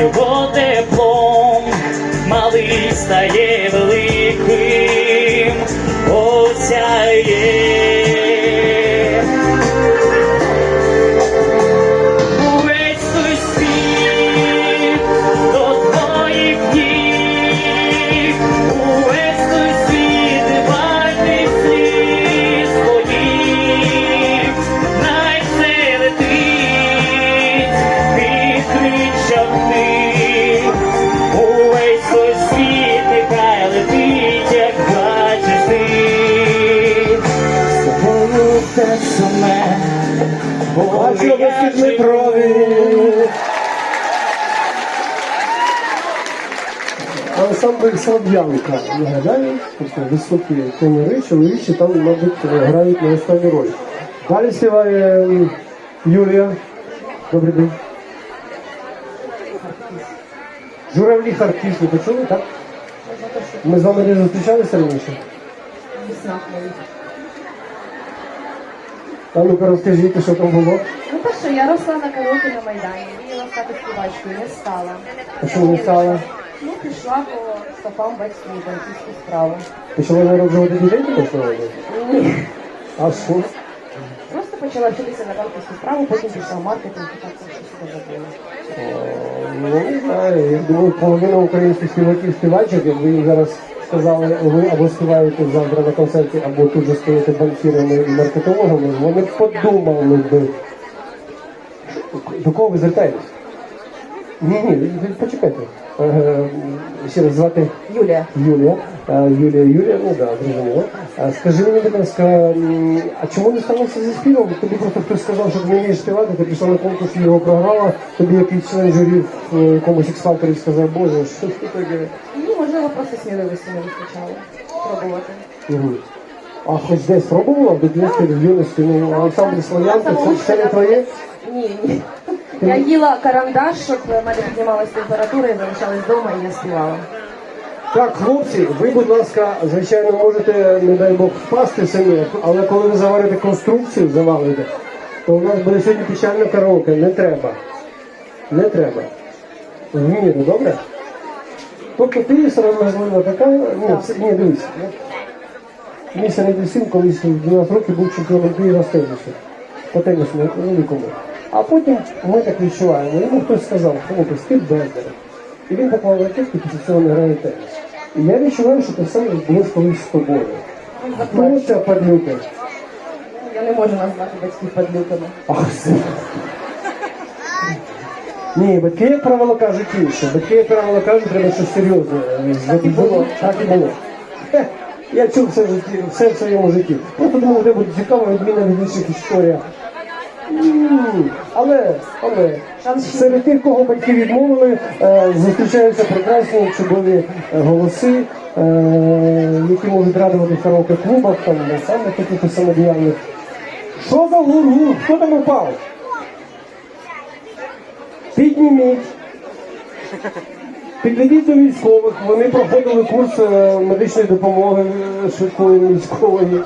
його теплом, малий стає великим, Ансамбль Слав'янка виглядає, тобто високі тенори, чоловічі там, мабуть, грають на останню роль. Далі співає Юлія. Добрий день. Журавлі Харків, ви почули, так? Ми з вами не зустрічалися раніше? А ну-ка розкажіть, що там було. Ну то що, я росла на караоке на Майдані, мріяла стати співачкою, не стала. А що не стала? Ну, пішла по стопам батьків, батьківську справу. Почала народжувати дітей також сьогодні? Ні. А що? Просто почала вчитися на банківську справу, потім пішла в маркетинг і так щось забула. Ну, не знаю. Я думаю, половина українських співаків співачок, якби їм зараз сказали, ви або співаєте завтра на концерті, або тут же стаєте банкірами і маркетологами, вони б подумали би. До кого ви звертаєтесь? Ні, ні, почекайте. Е, Ще раз звати Юлія. Юлія. Е, Юлія, Юлія, ну да, зрозуміло. А Скажи мені, будь ласка, м, а чому не сталося зі співом? Тобі просто хтось сказав, що ти не вмієш співати, ти пішла на конкурс і його програла, тобі якийсь член журі в е, якомусь X-Factor сказав, боже, що це таке? Ну, можливо, просто сміливості не вистачало пробувати. Мгм. А хоч десь пробувала в дитинстві, в юності, ну, ансамбль Слав'янка, це все не твоє? Ні, ні. Я їла карандаш, щоб в мене піднімалася температура і залишалась вдома, і я співала. Так, хлопці, ви, будь ласка, звичайно, можете, не дай Бог, впасти самі, але коли ви заварите конструкцію, завалите, то у нас буде сьогодні печальне караоке. Не треба. Не треба. В міру, добре? Тобто ти можливо така, ні, ні, дивись. Мій середній син колись в 12 років був чемпіоном Києва з тенісу. По тенісу великому. А потім ми так відчуваємо. Йому хтось сказав, хлопець, ти бездар. І він поклав ракетку, після цього не грає теніс. І я відчуваю, що те саме відбулось колись з тобою. Хто ця падлюка? Я не можу назвати батьків падлюками. Ах, все. Ні, батьки, як правило, кажуть інше. Батьки, як правило, кажуть, треба щось серйозне. Так і було. Так і було. Хе, Я чув все, в житті, все в своєму житті. Просто думав, буде буде цікава відміна від інших історія. Але, але серед тих, кого батьки відмовили, е, зустрічаються прекрасні, чудові е, голоси, е, які можуть радувати в караоке клубах, там саме таких самодіяльних. Що за гургур? Хто там упав? Підніміть. Підведіть до військових. Вони проходили курс медичної допомоги швидкої військової.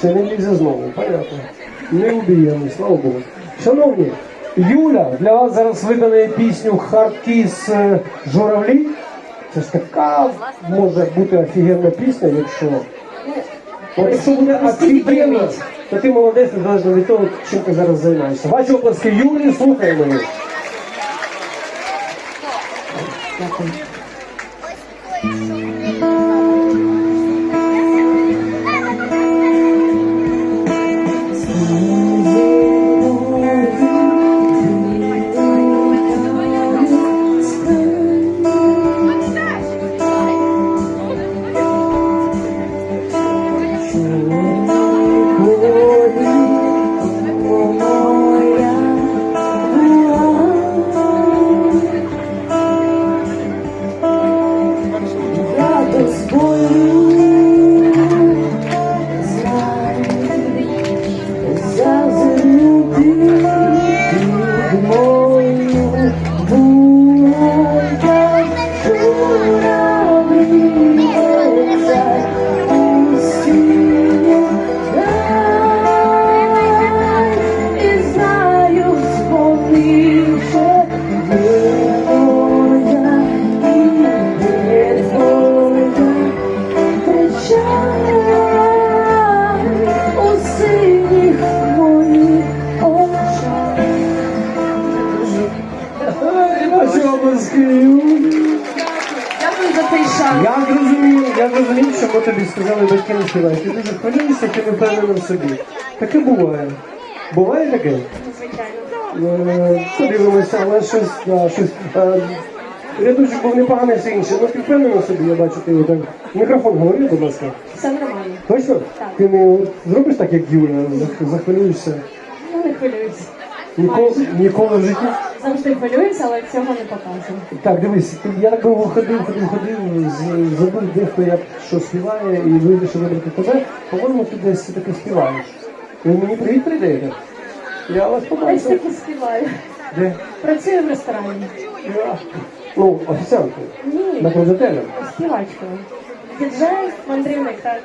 Це не лізе знову, понятно. Не убіємо, слава Богу. Шановні, Юля, для вас зараз видане пісню Хардкіс е, Журавлі. Це ж така може бути офігенна пісня, якщо. От якщо буде офігенно, то ти молодець, незалежно від того, чим ти зараз займаєшся. Ваші оплески Юлі, слухаємо її. Ваші обласки. Дякую за цей шанс. Я зрозумів, я зрозумів, що ми тобі сказали батьки не співай. Ти дуже хвилюєшся, ти не впевнений в собі. Таке буває. Буває таке? Звичайно. Е, Подивимося, але щось, да, щось. Е, Рядочок був непоганий, все інше. Ну ти впевнений в собі, я бачу, ти отак. Мікрофон говори, будь ласка. Все нормально. Точно? Так. Ти не от зробиш так, як Юля, зах- захвилюєшся. Ну не хвилююся. Ніколи, ніколи в житті. Завжди хвилююся, але цього не показую. Так, дивись, я так довго ходив, ходив, ходив, з- забув дехто як що співає і вирішив вибрати тебе. По-моєму, ти десь таки співаєш. Ви мені привіт передаєте? Я вас Ось побачив. таки співаю. Де? Працюю в ресторані. Я. Ну, офіціанткою. Ні. Накладателем. Співачкою. Діджей, мандрівник, так.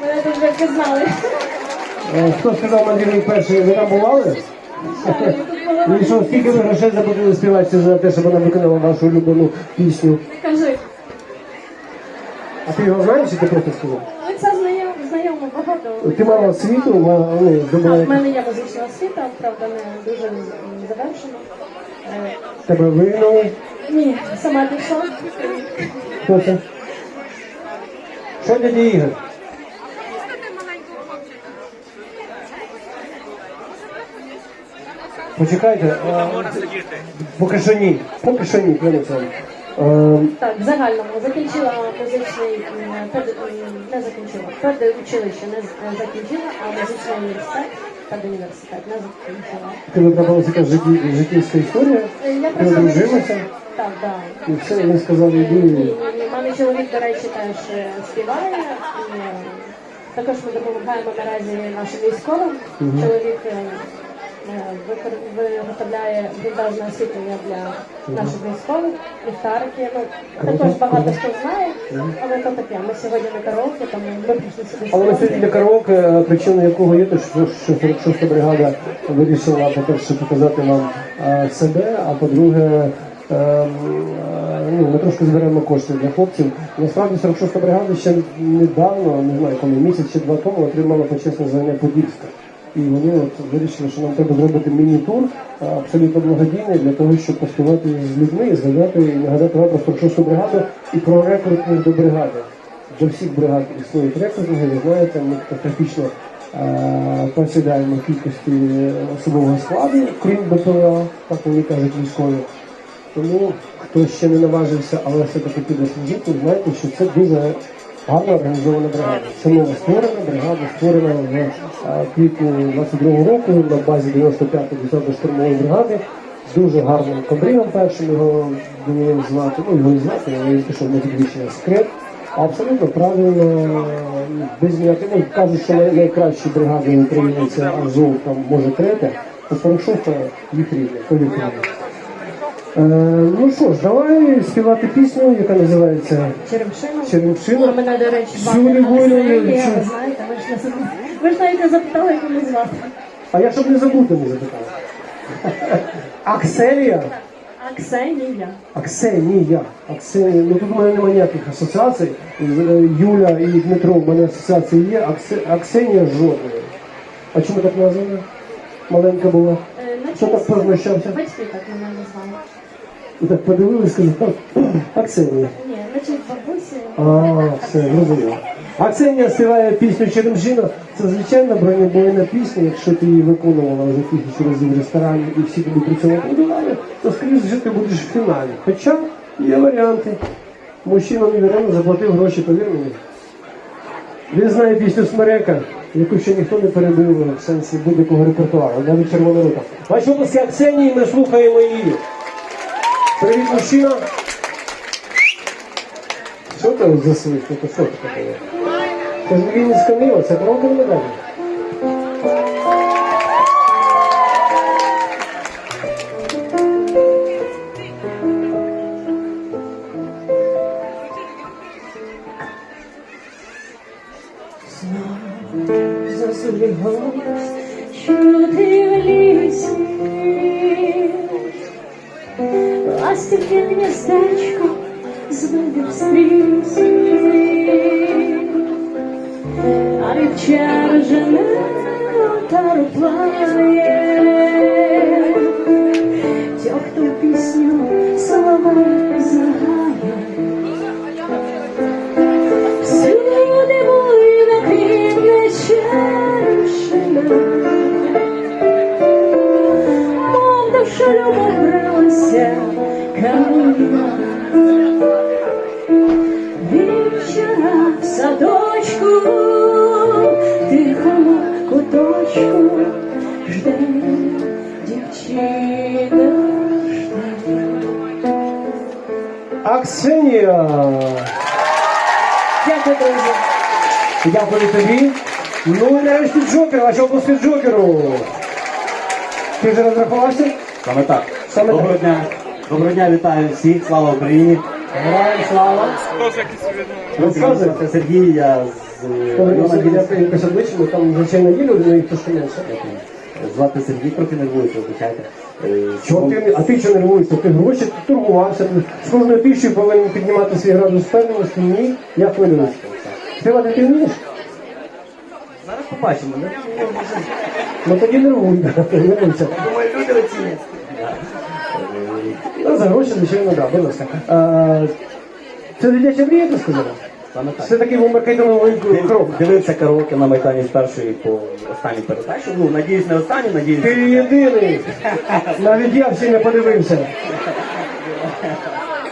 Мене дуже впізнали. Е, Хто сказав мандрівник перший, ви там бували? І що, скільки ви грошей заплатили співачці за те, щоб вона виконала вашу улюблену пісню? Не кажи. А ти його знаєш, чи ти просто сказав? Ну, це знайомо, знайомо багато. Ти мала освіту, ма- ну, А, в здобула мене є музична освіта, правда, не дуже м, завершена. Е, тебе вигнали. Ні, сама пішла. Хто це? Що дядя Ігор? Почекайте. а, Поки що ні. Поки що ні, клянуся вам. Е, Так, в загальному закінчила музичний м, пед, м, не закінчила. Педучилище не з- не закінчила, а музичний університет, педуніверситет не закінчила. Тебе трапилася якась житті- життєвська історія? Е, Я Ти просто одружилася? Так, так. І все, і він сказав, Ні, іди. ні, ні. Мамі чоловік, до речі, теж е, співає. І, е, також ми допомагаємо наразі нашим військовим. Чоловік е, е, виготовляє вінтажне освітлення для наших військових, ліхтарики. Ну, також багато хто знає, але то таке. Ми сьогодні на караоке, тому ми прийшли сюди Але ми сьогодні для караоке, е, причина якого є, то що, що 46-та бригада вирішила, по-перше, показати вам е, себе, а по-друге, е, е, ну, ми трошки зберемо кошти для хлопців. Насправді 46-та бригада ще недавно, не знаю, коли місяць чи два тому отримала почесне звання Подільська. І вони от вирішили, що нам треба зробити міні-тур абсолютно благодійний для того, щоб поспівати з людьми, згадати і нагадати вам про 46-ту бригаду і про рекрутинг до бригади. До всіх бригад існують рекрутинги, ви знаєте, ми катастрофічно посідаємо кількості особового складу, крім БПЛА, так вони кажуть військові. Тому хто ще не наважився, але все-таки піде служити, знайте, що це дуже гарно організована бригада. Це створена бригада, створена в квітні 22 року на базі 95-ї 10 штурмової бригади. з Дуже гарним комбрігом першим його довели звати, ну його і звати, але він пішов на підвищення секрет. Абсолютно правильно, без ніяких, ну, кажуть, що най- найкращі бригади в Україні це Азов, там може третя, а 46 їх рівня, то їх рівня. Е, ну що ж, давай співати пісню, яка називається Черемшина. Черемшина. А мене, до речі, Всю люблю. ви знаєте, ви ж. Ви ж навіть не запитали, як мене звати. А я щоб не забути, не запитав. Акселія. А Ксенія. Аксенія. Аксенія. Ну тут у мене немає ніяких асоціацій. З- е, Юля і Дмитро, в мене асоціації є. Аксе... Аксенія жодної. А чому так названа? Маленька була. Е, Хто так познущався? Батьки так мене назвали. І так подивилися, сказав, Аксенія. Ні, на честь бабусі. А, все, зрозуміло. Аксенія співає пісню Черемшина. Це звичайна бронебойна пісня. Якщо ти її виконувала вже тисячу разів в ресторані і всі тобі при цьому аплодували, то скоріше ти будеш в фіналі. Хоча є варіанти. Мужчина невірно заплатив гроші, повір мені. Він знає пісню Смерека, яку ще ніхто не перебив в сенсі будь-якого репертуару, навіть червона рука. Ваші обласки Аксенії, ми слухаємо її. Привіт, мужчина. Що там за свист? Що таке? Це ж Вінницька мила, це правда не. Ластівки гніздечко зведуть стрісі, а рівчар жене отару Кароліна. В садочку, тихому куточку, жде дівчина. Аксенія! Дякую, друзі. Дякую тобі. Ну і нарешті Джокер, ваші області Джокеру. Ти вже розрахувався? Саме так. Саме Доброго так. дня. Доброго дня, вітаю всіх. Слава Україні. Героям слава. Розказуй. Це Сергій, я з е, району я Вінницького. там звичайно є люди, але їх трошки менше. Звати Сергій, трохи нервуюся, звичайно. Е, Чого ти, а ти чого нервуєшся? Ти гроші ти торгувався, ти з кожною тисячою повинен піднімати свій градус впевненості. Ні, я хвилююся. Співати ти вмієш? Зараз побачимо. Ну тоді нервуй, нервуйся. Думаю, люди оцінять. Ну, за гроші, звичайно, да, будь ласка. Це дитяча мрія, ти сказала? Саме так. Це такий був маркетинговий крок. Дивився караоке на Майдані з першої по останній передачі. Ну, надіюсь, не останній, надіюсь. Ти єдиний. Навіть я всі не подивився.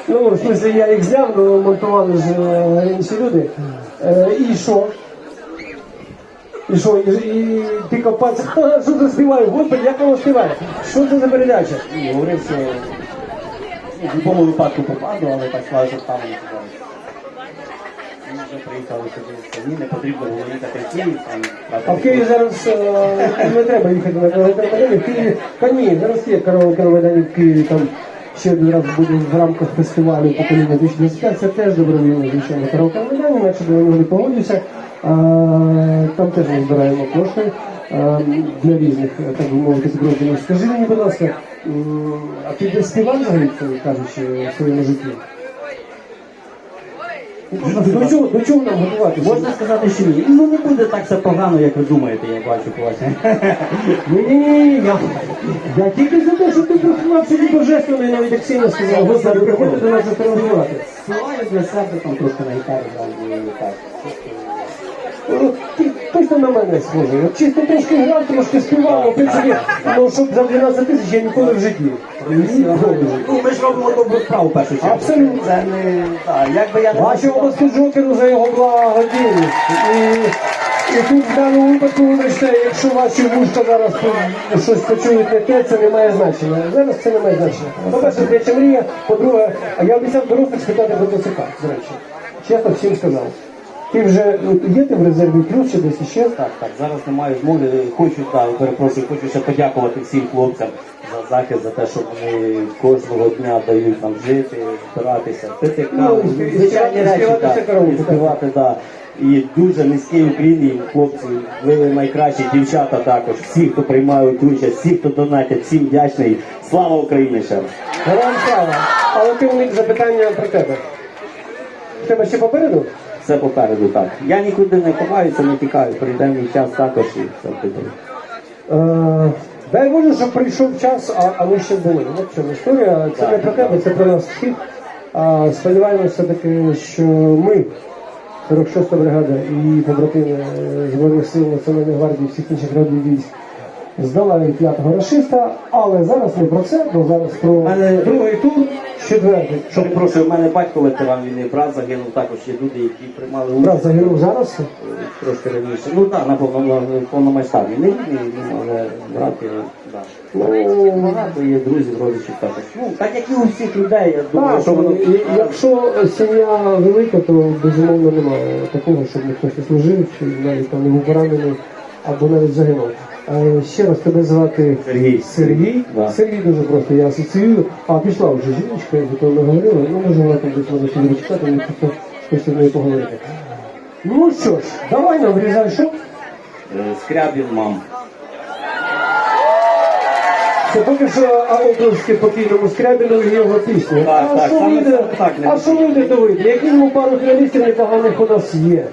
Ну, в смысле, я їх зняв, але монтували ж е, інші люди. Е, і що? І що? І, і ти копац, що це співаю? Господи, як воно співає? Що це за передача? І говорив, що ну, в будь-якому випадку попаду, але так що там не сказали. Ми вже приїхали сюди самі, не потрібно було їхати в Київ, там А в Києві зараз е, не треба їхати на Майдані. В Києві, та ні, зараз є караоке на Майдані в Києві, там ще один раз буде в рамках фестивалю покоління 2025, це теж добровільно, звичайно, караоке на Майдані, інакше до нього не погоджуся. А, там теж ми збираємо кошти для різних, так би мовити, підрозділів. Скажи мені, будь ласка, а ти десь співав взагалі, кажучи, в своєму житті? До чого, до чого нам готуватися? Можна сказати, що ні. Ну не буде так все погано, як ви думаєте, я бачу по вас. Ні, ні, ні, я, я тільки за те, що ти приховав сьогодні божественний, навіть як сильно сказав, Господи, приходить до нас затренувати. Співаю для себе там трошки на гітарі і так. Ну, Ти точно на мене схожий. Чисто трошки грав, трошки співав, в принципі, ну, щоб за 12 тисяч я ніколи в житті. Ну ми ж робимо добру справу першу чергу. Абсолютно. Це не так. Якби я не Ваші області Джокеру за його благодійність. І, і тут в даному випадку, вибачте, якщо ваші вушка зараз по- щось почують не те, це не має значення. Зараз це не має значення. По-перше, дитяча мрія, по-друге, а я обіцяв дорослих спитати про ТЦК, до речі. Чесно всім сказав. Ти вже ну, є ти в резерві плюс чи десь іще? Так, так, зараз не маю змоги. Хочу, так, перепрошую, хочу ще подякувати всім хлопцям за захист, за те, що вони кожного дня дають нам жити, збиратися, пити Ну, каву, і звичайні співати речі, так, і співати, так. І дуже низький Україні, хлопці, ви найкращі, дівчата також, всі, хто приймають участь, всі, хто донатять, всім вдячний. Слава Україні ще раз! Героям слава. Але ти уник запитання про тебе. В Тебе ще попереду? Все попереду так. Я нікуди не ховаюся, не тікаю. Прийде мій час також і все буде. Е, Дай Боже, щоб прийшов час, а, а ми ще були. От в чому історія. Це не про тебе, це про нас всіх. А, сподіваємося все-таки, що ми, 46-та бригада і побратими Збройних сил Національної гвардії всіх інших родів військ, здолаємо п'ятого расиста, але зараз не про це, бо зараз про мене- другий тур, четвертий. Щоб прошу, у мене батько ветеран війни, брат загинув, також є люди, які приймали Брат загинув зараз. е, трошки раніше. Ну так, на повному- повномасштабі. Не рідний, ну, але брат його. Ну, багато є друзів, родичів також. Ну, так як і у всіх людей, я думаю, що воно. якщо сім'я велика, то безумовно немає такого, щоб ніхто не служив, чи навіть там не був поранений, або навіть загинув. Е, Ще раз тебе звати Сергій. Сергій. Да. Сергій дуже просто я асоціюю. А пішла вже жіночка, за то ми говорили. Ну, може, вона там десь може сюди читати, мені просто хочеться нею поговорити. Ну що ж, давай нам врізай що? Е, Скрябін мам. Це поки що а оплески покійному Скрябіну і його пісню. Так, а так, що саме вийде? так, не а що вийде, то вийде. Як пару фіналістів непоганих у нас є.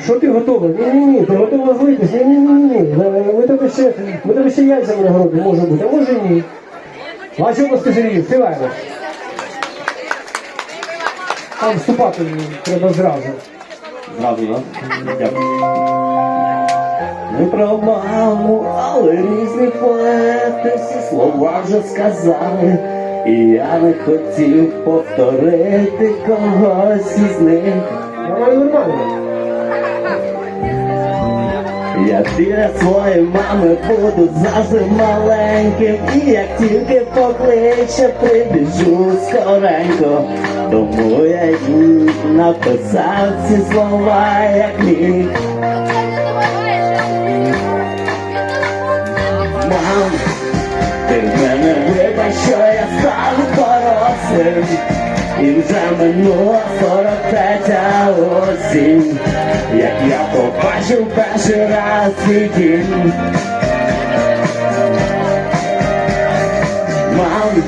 Що ти готова? Ні, ні, ні, ти готова злитись? Ні, ні, ні, ні. Е, Ми тебе ще, ми тебе ще яйцями нагородимо, може бути, а може ні. Ваші області Сергій, співаємо. Там вступати треба зразу. Зразу, да? Дякую. Не про маму, але різні поеми. ти всі слова вже сказали, і я не хотів повторити когось із них. Нормально, нормально. Я біля своєї мами буду завжди маленьким, і як тільки покличе, прибіжу скоренько. Тому я їй написав ці слова, як міг. І вже минула 43 осінь Як я побачив перший раз твій дім Мам,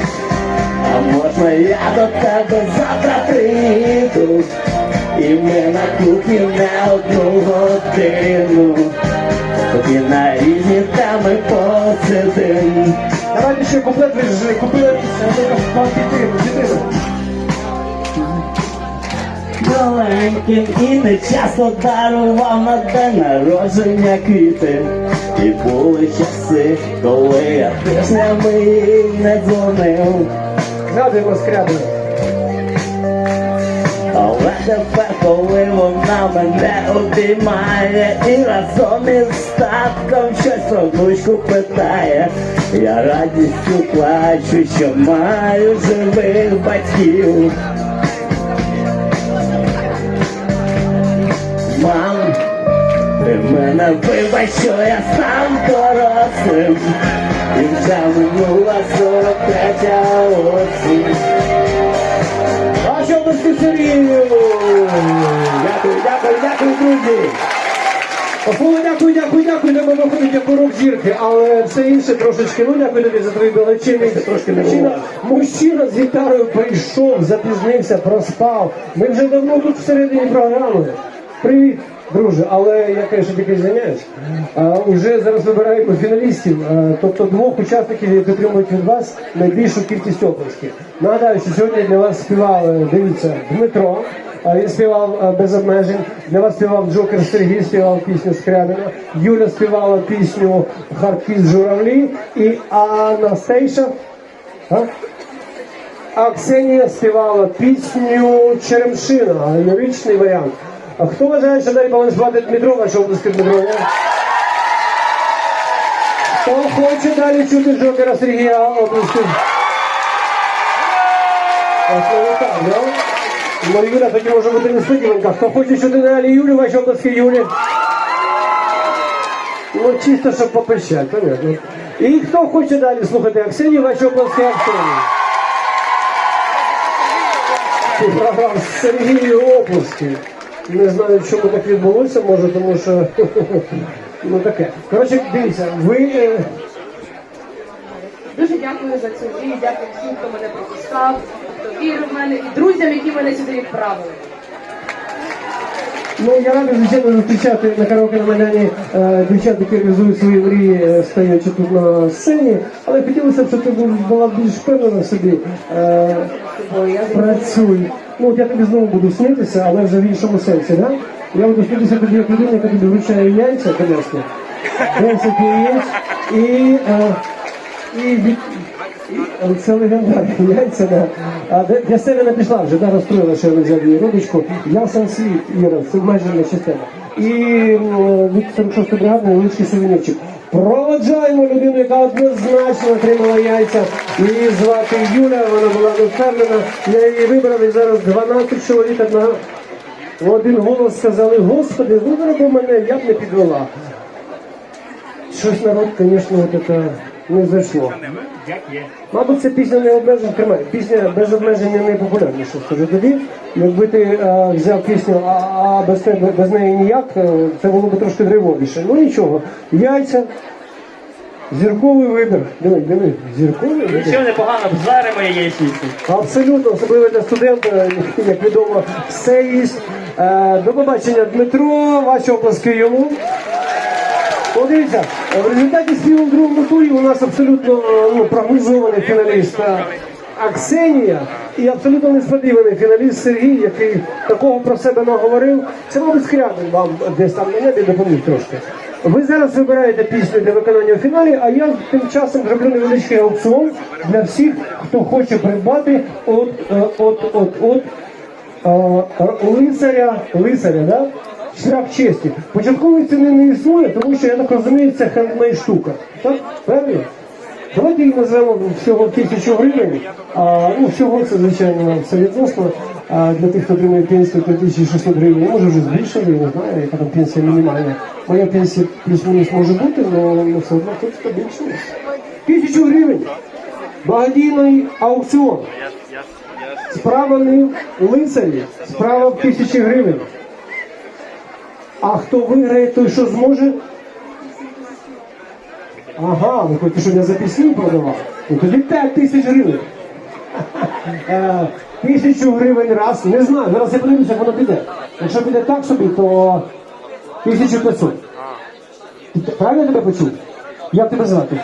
а можна я до тебе завтра приїду І ми на кухні не одну годину Тоді на різні теми посидим ще куплет, ви ж купили місце, вам підтримку, підтримку. Маленьким і не часто дарував на день народження квіти. І були часи, коли я тижнями їй не дзвонив. Згадуємо скрябину. Але тепер, коли вона мене обіймає і разом із статком щось про внучку питає, я радістю плачу, що маю живих батьків. Мам, ти в мене вибач, що я став дорослим, і вже минула 43 осінь. Ваші області Сергію! Дякую, дякую, дякую, друзі! Павло, дякую, дякую, дякую, не ми виходить як урок зірки, але все інше трошечки. Ну дякую тобі за твої далечини. трошки мужчина, мужчина з гітарою прийшов, запізнився, проспав. Ми вже давно тут всередині програми. Привіт, друже, але я, звісно, тільки звиняюсь. Уже зараз вибираємо фіналістів, тобто двох учасників, які отримують від вас найбільшу кількість оплесків. Нагадаю, що сьогодні для вас співав, е, дивіться, Дмитро. Він співав без обмежень. Для вас співав Джокер Сергій, співав пісню Скрябина. Юля співала пісню Харкіз журавлі. І Анастейша. А Ксенія співала пісню Черемшина, ліричний варіант. А хто вважає, що далі повинен співати Дмитро, ваші обласки Дмитро? ні? Хто хоче далі чути Джокера Сергія обласки? Ось так, да? Ну, Юля, тоді може бути несподіванка. Хто хоче чути далі Юлю, ваші обласки Юлі? Ну, чисто, щоб попищати, понятно. І хто хоче далі слухати Аксенію, ваші обласки Аксенії? Ти програв Сергію оплески. Не знаю, чому так відбулося, може, тому що ну таке. Коротше, дивіться, ви е, Дуже дякую за цю дію, дякую всім, хто мене пропускав, хто вірив в мене, і друзям, які мене сюди відправили. Ну, я радий, звичайно, зустрічати на караоке на Майдані е, дівчат, які реалізують свої мрії, е, стоячи тут на сцені. Але хотілося б, щоб ти була більш впевнена в собі. Е, працюй. Ну, от я тобі знову буду снитися, але вже в іншому сенсі, да? Я буду снитися тобі як людина, яка тобі вручає яйця, конечно. 10 яєць і, і- це легендарні яйця. А для себе не пішла вже, да, розстроїла, що я не взяв її родичку. Я сам світ, Іра, це обмежена система. І м, від 46 бригади невеличкий сувенірчик. Проводжаємо людину, яка однозначно отримала яйця. Її звати Юля, вона була не впевнена. Я її вибрав і зараз 12 чоловік одна. В один голос сказали, господи, вибрав мене, я б не підвела. Щось народ, звісно, от це не зайшло. Мабуть, це пісня не обмежень тримає. Пісня без обмежень не найпопулярніша, скажу тобі. Якби ти е, взяв пісню, а, а без тебе без неї ніяк, е, це було б трошки драйвовіше. Ну нічого. Яйця. Зірковий вибір. Диви, диви, зірковий вибір. Нічого непогано, зваримо яєчницю. Абсолютно, особливо для студента, як відомо, все їсть. Е, До побачення, Дмитро, ваші оплески йому. Подивіться, в результаті співу в другому турі у нас абсолютно е, ну, прогнозований фіналіст е, Аксенія і абсолютно несподіваний фіналіст Сергій, який такого про себе наговорив. Це, мабуть, Скрябин вам десь там на небі допоміг трошки. Ви зараз вибираєте пісню для виконання у фіналі, а я тим часом зроблю невеличкий аукціон для всіх, хто хоче придбати от, е, от, от, от, е, лицаря, лицаря, да? Шлях честі. Початкової ціни не існує, тому що я так розумію, це хендмейд штука. Так? Правильно? Давайте її назвемо всього тисячу гривень. А, ну, всього це, звичайно, все відносно. А для тих, хто отримує пенсію 3600 гривень, може вже збільшили, не знаю, яка там пенсія мінімальна. Моя пенсія плюс-мінус може бути, але все одно тут побільшили. Тисячу гривень. Благодійний аукціон. Справа не в лицарі, справа в тисячі гривень. А хто виграє, той що зможе? Ага, ви хочете, щоб я за пісні продавав? Ну тоді 5 тисяч гривень. Е, Тисячу гривень раз, не знаю, зараз я подивлюся, як воно піде. Якщо піде так собі, то 1500. Правильно я тебе почув? Як тебе звати?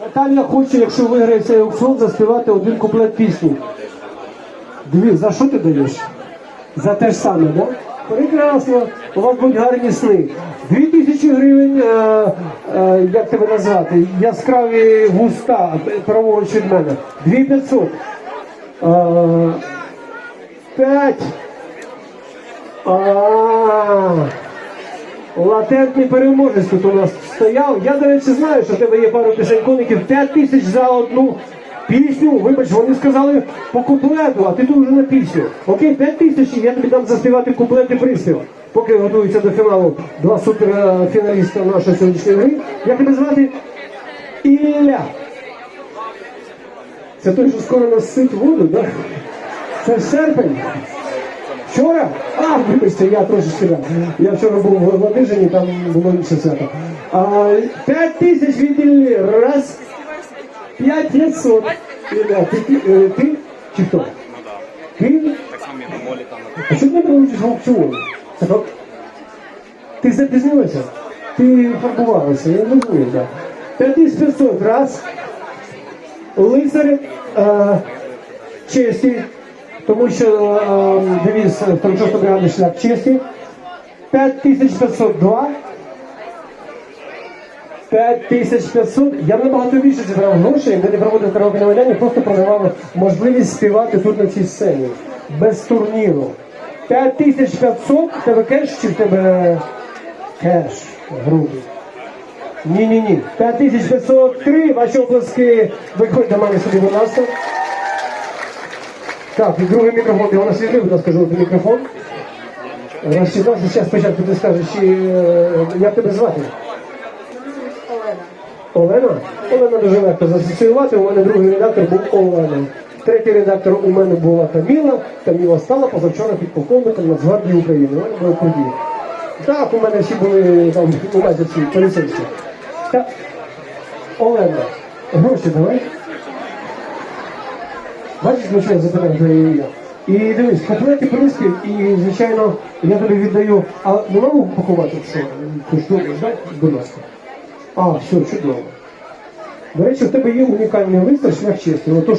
Наталія хоче, якщо виграє цей аукціон, заспівати один куплет пісні. Диві, за що ти даєш? За те ж саме, да? Прекрасно, у вас будуть гарні сни. Дві тисячі гривень, е, е, як тебе назвати? Яскраві вуста, праворуч від мене. Дві п'ятсот. Е, П'ять. Латентний переможець тут у нас стояв. Я, до речі, знаю, що в тебе є пару пісень коників. П'ять тисяч за одну пісню. Вибач, вони сказали по куплету, а ти тут вже на пісню. Окей, п'ять тисяч, і я тобі дам заспівати куплет і приспів. Поки готуються до фіналу два суперфіналіста нашої сьогоднішньої гри. Як тебе звати? Ілля. Це той, що скоро нас насить воду, так? Це серпень. Вчора? А, вибачте, я трошечки да. Я вчора був в Ладижині, там було інше свято. П'ять тисяч від Іллі. Раз. П'ять п'ятсот. Ілля, ти, ти, е, ти чи хто? Ти? А що ти не береш в аукціоні? От, Ти запізнилася? Ти фарбувалася, я не розумію, так. П'ять тисяч п'ятсот. Раз. Лицар е, честі, тому що е, девіз 36 бригади шлях честі. 5502. 5500. Я набагато більше зібрав грошей, якби не проводив караоке на Майдані, просто продавали можливість співати тут на цій сцені. Без турніру. 5500, тебе кеш чи в тебе кеш грубий? Ні, ні, ні. 5503, ваші оплески. Виходь до мене сюди, будь ласка. Так, і другий мікрофон. Ти у нас візьми, будь ласка, жовтий мікрофон. Розчитався, зараз спочатку ти скажеш, чи, е, як тебе звати? Олена. Олена? Олена дуже легко засоціювати. У мене другий редактор був Олена. Третій редактор у мене була Каміла. Каміла стала позавчора підполковником Нацгвардії України. Мене були. Так, у мене всі були там майже всі поліцейські. Так. Олена, гроші давай. Бачиш, ну що я запитав твоє ім'я. І дивись, куплети приспів, і, звичайно, я тобі віддаю. А не можу упакувати, що ти ж думаєш. Будь ласка. А, все, чудово. До речі, в тебе є унікальний лист шлях честі.